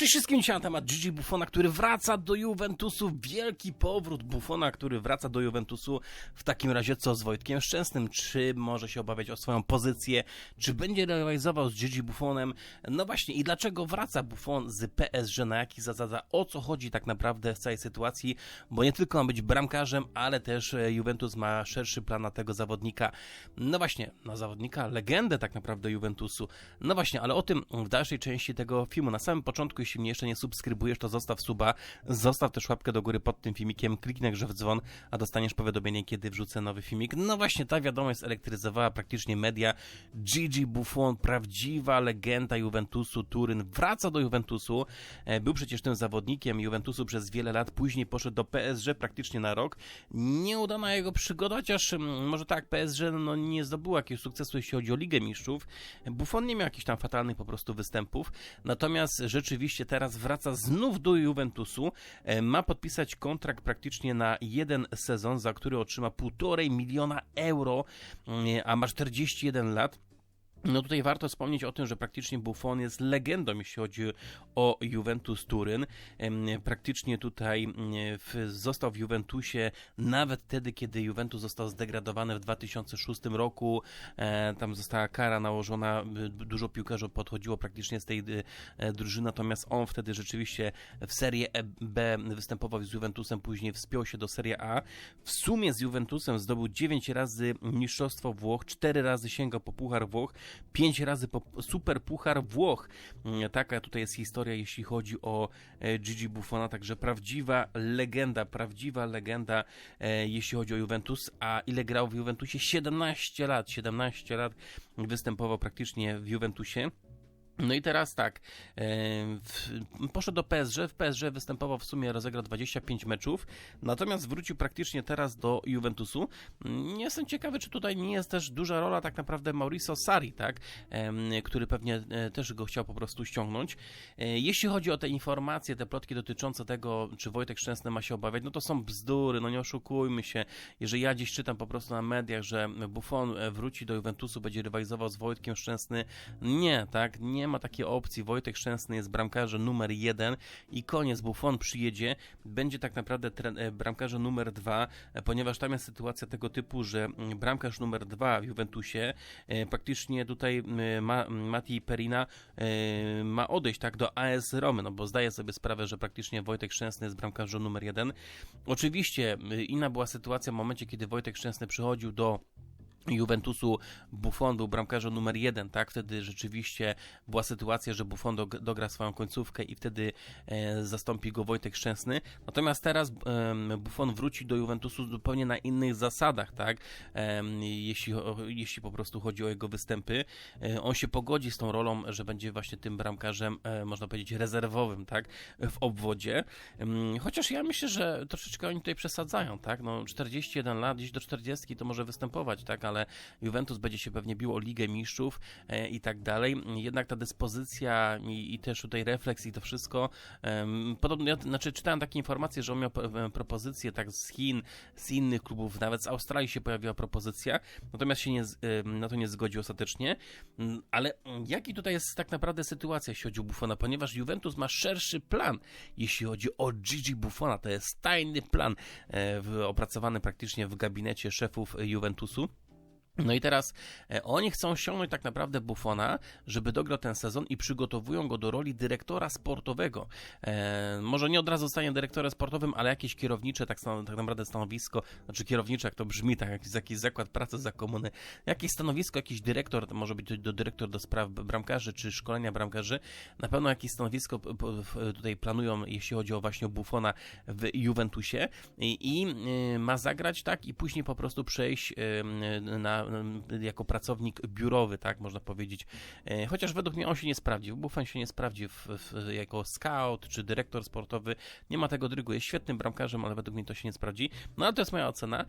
Cześć wszystkim, dzisiaj na temat Gigi Buffona, który wraca do Juventusu. Wielki powrót Buffona, który wraca do Juventusu. W takim razie co z Wojtkiem Szczęsnym? Czy może się obawiać o swoją pozycję? Czy będzie rywalizował z Gigi Buffonem? No właśnie, i dlaczego wraca Buffon z PSG? Na jaki zasada? O co chodzi tak naprawdę w całej sytuacji? Bo nie tylko ma być bramkarzem, ale też e, Juventus ma szerszy plan na tego zawodnika. No właśnie, na zawodnika, legendę tak naprawdę Juventusu. No właśnie, ale o tym w dalszej części tego filmu. Na samym początku, jeśli mnie jeszcze nie subskrybujesz, to zostaw suba, zostaw też łapkę do góry pod tym filmikiem, kliknij grze w dzwon, a dostaniesz powiadomienie, kiedy wrzucę nowy filmik. No właśnie, ta wiadomość elektryzowała praktycznie media. Gigi Buffon, prawdziwa legenda Juventusu, Turyn, wraca do Juventusu. E, Był przecież tym zawodnikiem Juventusu przez wiele lat, później poszedł do PSG praktycznie na rok. Nieudana jego przygoda, chociaż mm, może tak, PSG no, nie zdobyło jakiegoś sukcesu, jeśli chodzi o Ligę Mistrzów. Buffon nie miał jakichś tam fatalnych po prostu występów. Natomiast rzeczywiście teraz wraca znów do Juventusu. E, Ma podpisać kontrakt praktycznie na jeden sezon, za który otrzyma półtorej miliona euro, mm, a ma 41 lat. No tutaj warto wspomnieć o tym, że praktycznie Buffon jest legendą, jeśli chodzi o Juventus Turyn. Praktycznie tutaj w, został w Juventusie nawet wtedy, kiedy Juventus został zdegradowany w 2006 roku. E, tam została kara nałożona, dużo piłkarzy podchodziło praktycznie z tej e, drużyny, natomiast on wtedy rzeczywiście w Serie E- B występował z Juventusem, później wspiął się do Serie A. W sumie z Juventusem zdobył 9 razy Mistrzostwo Włoch, 4 razy sięgał po Puchar Włoch, 5 razy po Super Puchar Włoch. Mm, Taka tutaj jest historia, jeśli chodzi o e, Gigi Buffona, także prawdziwa legenda, prawdziwa legenda, e, jeśli chodzi o Juventus. A ile grał w Juventusie? 17 lat, 17 lat występował praktycznie w Juventusie. No i teraz tak, e, poszedł do PSG, w PSG występował w sumie, rozegrał 25 meczów, natomiast wrócił praktycznie teraz do Juventusu. Jestem ciekawy, czy tutaj nie jest też duża rola tak naprawdę Mauricio Sarri, tak, który pewnie e, też go chciał po prostu ściągnąć. E, Jeśli chodzi o te informacje, te plotki dotyczące tego, czy Wojtek Szczęsny ma się obawiać, no to są bzdury, no nie oszukujmy się. Jeżeli ja gdzieś czytam po prostu na mediach, że Buffon wróci do Juventusu, będzie rywalizował z Wojtkiem Szczęsny, nie, tak, nie ma takiej opcji. Wojtek Szczęsny jest bramkarzem numer jeden i koniec. Buffon przyjedzie, będzie tak naprawdę e, bramkarzem numer dwa, e, ponieważ tam jest sytuacja tego typu, że mm, bramkarz numer dwa w Juventusie e, praktycznie tutaj m, ma, Mati Perina e, ma odejść tak do AS Romy, no bo zdaje sobie sprawę, że praktycznie Wojtek Szczęsny jest bramkarzem numer jeden. Oczywiście y, inna była sytuacja w momencie, kiedy Wojtek Szczęsny przychodził do Juventusu Buffon był bramkarzem numer jeden, tak? Wtedy rzeczywiście była sytuacja, że Buffon dog- dogra swoją końcówkę i wtedy e, zastąpi go Wojtek Szczęsny. Natomiast teraz Buffon wróci do Juventusu zupełnie na innych zasadach, tak? Jeśli, jeśli po prostu chodzi o jego występy. E, on się pogodzi z tą rolą, że będzie właśnie tym bramkarzem, e, można powiedzieć, rezerwowym, tak? W obwodzie. Chociaż ja myślę, że troszeczkę oni tutaj przesadzają, tak? No 41 lat, gdzieś do 40 to może występować, tak? Ale Juventus będzie się pewnie bił o Ligę Mistrzów e, i tak dalej. Jednak ta dyspozycja i, i też tutaj refleks i to wszystko. podobno, ja, znaczy czytałem takie informacje, że on miał e, propozycje tak z Chin, z innych klubów, nawet z Australii się pojawiła propozycja, natomiast się nie, na to nie zgodził ostatecznie. Ale jaki tutaj jest tak naprawdę sytuacja, jeśli chodzi o Buffona? Ponieważ Juventus ma szerszy plan, jeśli chodzi o Gigi Buffona. To jest tajny plan e, opracowany praktycznie w gabinecie szefów Juventusu. No i teraz e, oni chcą ściągnąć tak naprawdę Buffona, żeby dograł ten sezon i przygotowują go do roli dyrektora sportowego. E, może nie od razu zostanie dyrektorem sportowym, ale jakieś kierownicze tak, tak naprawdę stanowisko, znaczy kierownicze, jak to brzmi, tak jakiś, jakiś zakład pracy za komuny, jakieś stanowisko, jakiś dyrektor, to może być do, dyrektor do spraw bramkarzy czy szkolenia bramkarzy. Na pewno jakieś stanowisko tutaj planują, jeśli chodzi o właśnie Buffona w Juventusie i, i y, ma zagrać tak i później po prostu przejść y, jako pracownik biurowy, tak można powiedzieć. Y, Chociaż według mnie on się nie sprawdzi. Buffon się nie sprawdzi w, w, jako scout czy dyrektor sportowy. Nie ma tego drygu. Jest świetnym bramkarzem, ale według mnie to się nie sprawdzi. No ale to jest moja ocena.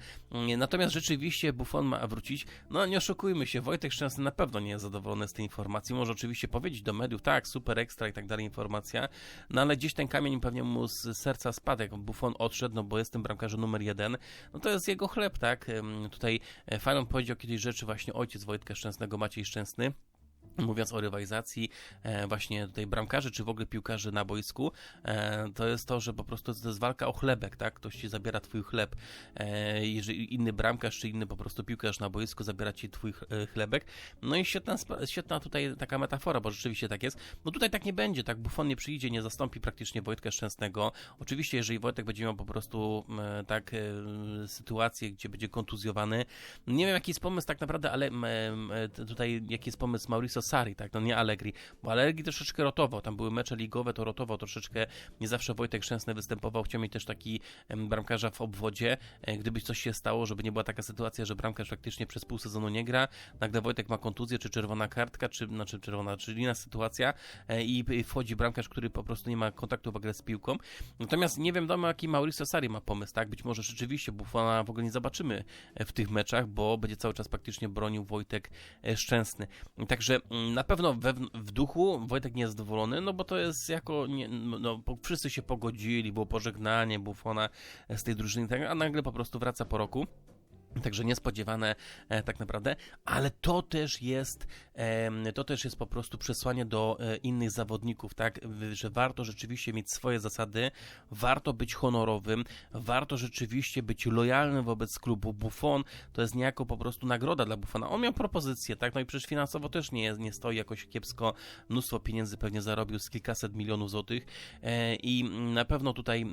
Y, Natomiast rzeczywiście Buffon ma wrócić. No nie oszukujmy się, Wojtek Szczęsny na pewno nie jest zadowolony z tej informacji. Może oczywiście powiedzieć do mediów, tak, super ekstra i tak dalej informacja, no ale gdzieś ten kamień pewnie mu z serca spadł, jak Buffon odszedł, no bo jest tym bramkarzem numer jeden. No to jest jego chleb, tak? Tutaj e, fajną powiedział kiedyś rzeczy właśnie ojciec Wojtka Szczęsnego, Maciej Szczęsny. Mówiąc o rywalizacji e, właśnie tutaj bramkarzy, czy w ogóle piłkarzy na boisku, e, to jest to, że po prostu to jest walka o chlebek, tak? Ktoś ci zabiera twój chleb. E, jeżeli inny bramkarz, czy inny po prostu piłkarz na boisku zabiera ci twój ch- chlebek. No i świetna, świetna tutaj taka metafora, bo rzeczywiście tak jest. No tutaj tak nie będzie, tak? Buffon nie przyjdzie, nie zastąpi praktycznie Wojtka Szczęsnego. Oczywiście, jeżeli Wojtek będzie miał po prostu tak sytuację, gdzie będzie kontuzjowany, nie wiem jaki jest pomysł tak naprawdę, ale tutaj jaki jest pomysł Mauricio Sari, tak, no nie Allegri, bo Allegri troszeczkę rotował, tam były mecze ligowe, to rotował troszeczkę, nie zawsze Wojtek Szczęsny występował, chciał mieć też taki bramkarza w obwodzie, e, gdyby coś się stało, żeby nie była taka sytuacja, że bramkarz faktycznie przez pół sezonu nie gra, nagle Wojtek ma kontuzję, czy czerwona kartka, czy, znaczy czerwona, czy inna sytuacja e, i wchodzi bramkarz, który po prostu nie ma kontaktu w ogóle z piłką, natomiast nie wiem wiadomo jaki Mauricio Sari ma pomysł, tak, być może rzeczywiście Buffona w ogóle nie zobaczymy e, w tych meczach, bo będzie cały czas praktycznie bronił Wojtek Szczęsny. Także na pewno we, w duchu Wojtek nie jest zadowolony, no bo to jest jako, nie, no, wszyscy się pogodzili, było pożegnanie Buffona z tej drużyny, tak, a nagle po prostu wraca po roku. Także niespodziewane e, tak naprawdę, ale to też jest em, to też jest po prostu przesłanie do e, innych zawodników, tak, że warto rzeczywiście mieć swoje zasady, warto być honorowym, warto rzeczywiście być lojalnym wobec klubu. Buffon to jest niejako po prostu nagroda dla Buffona. On miał propozycję, tak, no i przecież finansowo też nie, nie stoi jakoś kiepsko, mnóstwo pieniędzy pewnie zarobił z kilkaset milionów złotych. E, i na pewno tutaj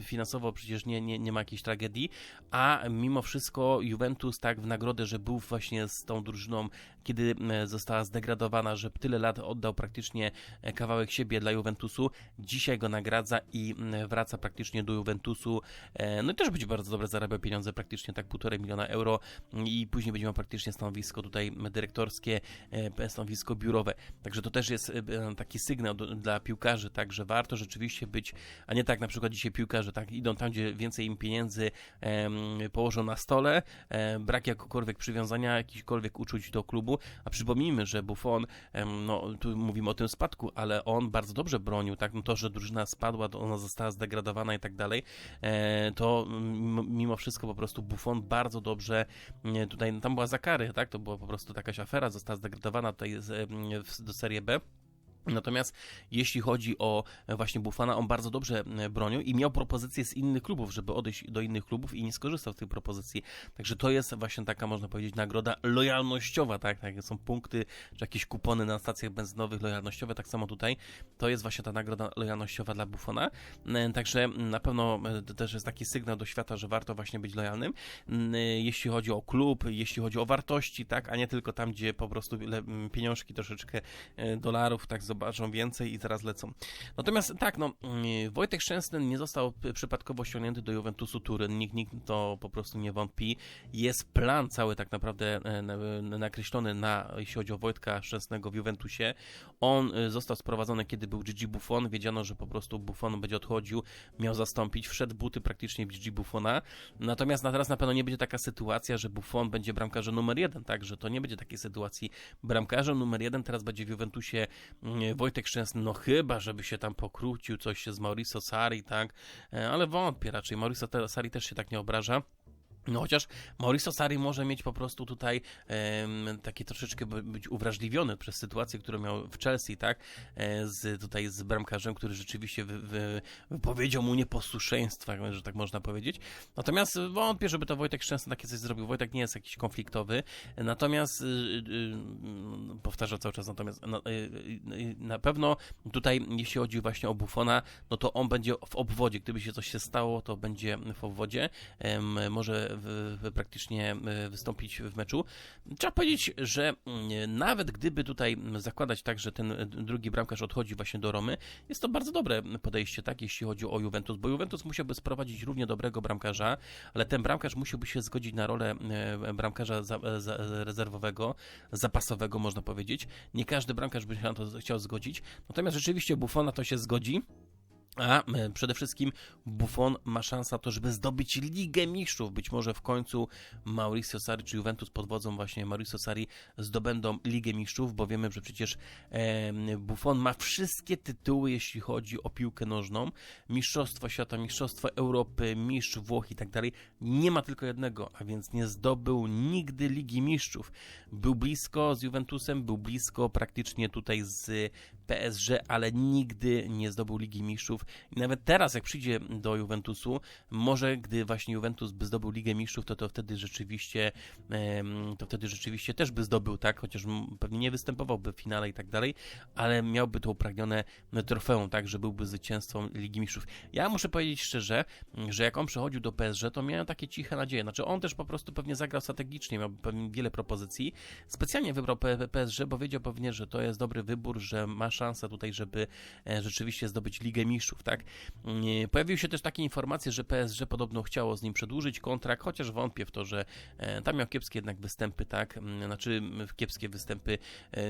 finansowo przecież nie, nie, nie ma jakiejś tragedii, a mimo wszystko Juventus tak w nagrodę, że był właśnie z tą drużyną, kiedy m, została zdegradowana, że tyle lat oddał praktycznie e, kawałek siebie dla Juventusu, dzisiaj go nagradza i wraca praktycznie do Juventusu, e, no i też będzie bardzo dobrze zarabiał pieniądze, praktycznie tak półtorej miliona euro. I później będzie miał praktycznie stanowisko tutaj dyrektorskie, e, stanowisko biurowe, także to też jest e, taki sygnał dla piłkarzy, tak, że warto rzeczywiście być, a nie tak na przykład dzisiaj piłkarze tak idą tam, gdzie więcej im pieniędzy położą na stole, e, brak jakiegokolwiek przywiązania, jakichkolwiek uczuć do klubu, a przypomnijmy, że Buffon, no tu mówimy o tym spadku, ale on bardzo dobrze bronił, tak, no to, że drużyna spadła, to ona została zdegradowana i tak dalej, e, to mimo, mimo wszystko po prostu Buffon bardzo dobrze nie, tutaj, tam była za kary, tak, to była po prostu jakaś afera, została zdegradowana tutaj do Serie B, Natomiast jeśli chodzi o e, właśnie Buffana, on bardzo dobrze e, bronił i miał propozycje z innych klubów, żeby odejść do innych klubów i nie skorzystał z tych propozycji. Także to jest właśnie taka, można powiedzieć, nagroda lojalnościowa, tak? są punkty, czy jakieś kupony na stacjach benzynowych lojalnościowe, tak samo tutaj. To jest właśnie ta nagroda lojalnościowa dla Buffona. E, Także na pewno też jest taki sygnał do świata, że warto właśnie być lojalnym. Jeśli chodzi o klub, jeśli chodzi o wartości, tak, a nie tylko tam, gdzie po prostu pieniążki troszeczkę dolarów, tak zobaczą więcej i zaraz lecą. Natomiast tak, no, mm, Wojtek Szczęsny nie został przypadkowo ściągnięty do Juventusu Turyn, nikt, nikt to po prostu nie wątpi. Jest plan cały tak naprawdę e, na- nakreślony na, jeśli chodzi o Wojtka Szczęsnego w Juventusie. On e, został sprowadzony, kiedy był Gigi Buffon, wiedziano, że po prostu Buffon będzie odchodził, miał zastąpić, wszedł buty praktycznie Gigi Buffona. Natomiast na teraz na pewno nie będzie taka sytuacja, że Buffon będzie bramkarzem numer jeden, tak, że to nie będzie takiej sytuacji. Bramkarzem numer jeden teraz będzie w Juventusie mm, Wojtek Szczęsny, no chyba, żeby się tam pokrócił coś z Mauricio Sari, tak, E, ale wątpię raczej, Mauricio Sari też się tak nie obraża. No chociaż Mauricio Sari może mieć po prostu tutaj em, taki troszeczkę by- być uwrażliwiony przez sytuację, którą miał w Chelsea, tak? E, z, tutaj z bramkarzem, który rzeczywiście wy, wy, wypowiedział mu nieposłuszeństwa, że tak można powiedzieć. Natomiast wątpię, żeby to Wojtek Szczęsny takie coś zrobił. Wojtek nie jest jakiś konfliktowy. Natomiast y, y, y, powtarzam cały czas, natomiast no, y, y, y, na pewno tutaj, jeśli chodzi właśnie o Buffona, no to on będzie w obwodzie. Gdyby się coś się stało, to będzie w obwodzie. Może w, praktycznie e, wystąpić w meczu. Trzeba powiedzieć, że mm, nawet gdyby tutaj zakładać tak, że ten e, drugi bramkarz odchodzi właśnie do Romy, jest to bardzo dobre podejście, tak, jeśli chodzi o Juventus, bo Juventus musiałby sprowadzić równie dobrego bramkarza, ale ten bramkarz musiałby się zgodzić na rolę e, bramkarza za, za, rezerwowego, zapasowego, można powiedzieć. Nie każdy bramkarz by się na to chciał zgodzić, natomiast rzeczywiście Buffona to się zgodzi. A e, przede wszystkim Buffon ma szansę to, żeby zdobyć Ligę Mistrzów. Być może w końcu Mauricio Sarri czy Juventus pod wodzą właśnie Mauricio Sarri zdobędą Ligę Mistrzów, bo wiemy, że przecież Buffon ma wszystkie tytuły, jeśli chodzi o piłkę nożną. Mistrzostwo Świata, Mistrzostwo Europy, Mistrz Włoch i tak dalej. Nie ma tylko jednego, a więc nie zdobył nigdy Ligi Mistrzów. Był blisko z Juventusem, był blisko praktycznie tutaj z PSG, ale nigdy nie zdobył Ligi Mistrzów. I nawet teraz, jak przyjdzie do Juventusu, może gdy właśnie Juventus by zdobył Ligę Mistrzów, to to wtedy rzeczywiście to wtedy rzeczywiście też by zdobył, tak? Chociaż pewnie nie występowałby w finale i tak dalej, ale miałby to upragnione trofeum, tak? Że byłby zwycięzcą Ligi Mistrzów. Ja muszę powiedzieć szczerze, że jak on przechodził do PSG, to miałem takie ciche nadzieje. Znaczy on też po prostu pewnie zagrał strategicznie, miał pewnie wiele propozycji. Specjalnie wybrał PSG, bo wiedział pewnie, że to jest dobry wybór, że ma szansę tutaj, żeby e, rzeczywiście zdobyć Ligę Mistrzów, tak? Mm, Pojawiły się też takie informacje, że PSG podobno chciało z nim przedłużyć kontrakt, chociaż wątpię w to, że e, tam miał kiepskie jednak występy, tak? Znaczy kiepskie występy. E,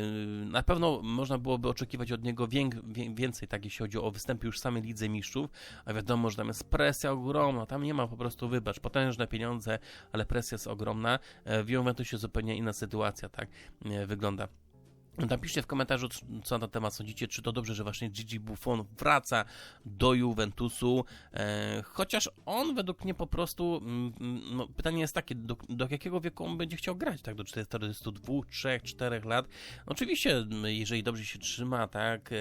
Na pewno można byłoby oczekiwać od niego wię- wię- więcej, tak, jeśli chodzi o występy już samej Lidze Mistrzów, a wiadomo, że tam jest presja ogromna, tam nie ma po prostu wybacz, potężne pieniądze, ale presja jest ogromna. E, W Juventusie zupełnie inna sytuacja, tak, e, wygląda. Napiszcie w komentarzu, co na temat sądzicie, czy to dobrze, że właśnie Gigi Buffon wraca do Juventusu, e, chociaż on według mnie po prostu, mm, mm, no, pytanie jest takie, do, do jakiego wieku on będzie chciał grać, tak, do 42, 3, 4 lat. Oczywiście, mm, jeżeli dobrze się trzyma, tak, e,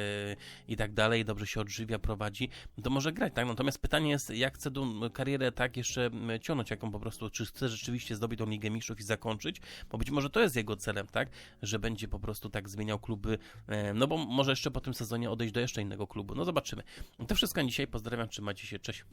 i tak dalej, dobrze się odżywia, prowadzi, to może grać, tak, natomiast pytanie jest, jak chce karierę tak jeszcze ciągnąć, jaką po prostu, czy chce rzeczywiście zdobyć tą Ligę Mistrzów i zakończyć, bo być może to jest jego celem, tak, że będzie po prostu tak zmieniał kluby, e, no bo może jeszcze po tym sezonie odejść do jeszcze innego klubu. No zobaczymy. To wszystko na dzisiaj. Pozdrawiam, trzymajcie się, cześć.